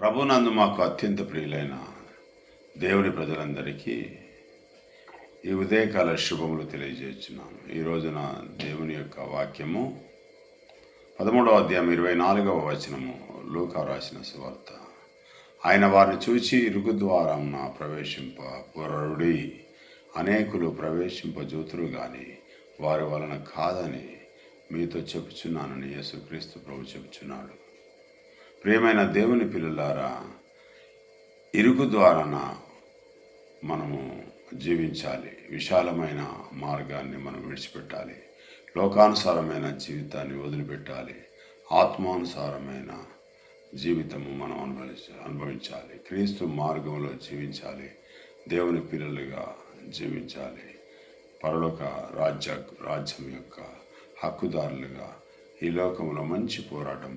ప్రభునందు మాకు అత్యంత ప్రియులైన దేవుని ప్రజలందరికీ ఈ ఉదయకాల శుభములు తెలియజేస్తున్నాను. ఈ రోజున దేవుని యొక్క వాక్యము పదమూడవ అధ్యాయం ఇరవై నాలుగవ వచనము లూకా రాసిన సువార్త. ఆయన వారిని చూచి ఇరుగు నా ప్రవేశింప పురరుడి అనేకులు ప్రవేశింపజూతురు కానీ వారి వలన కాదని మీతో చెప్పుచున్నానని యేసుక్రీస్తు ప్రభు చెప్పుచున్నాడు. ప్రియమైన దేవుని పిల్లలారా ఇరుకు ద్వారాన మనము జీవించాలి. విశాలమైన మార్గాన్ని మనం విడిచిపెట్టాలి. లోకానుసారమైన జీవితాన్ని వదిలిపెట్టాలి. ఆత్మానుసారమైన జీవితము మనం అనుభవించ అనుభవించాలి. క్రీస్తు మార్గంలో జీవించాలి. దేవుని పిల్లలుగా జీవించాలి. పరలోక రాజ్య రాజ్యం యొక్క హక్కుదారులుగా ఈ లోకంలో మంచి పోరాటం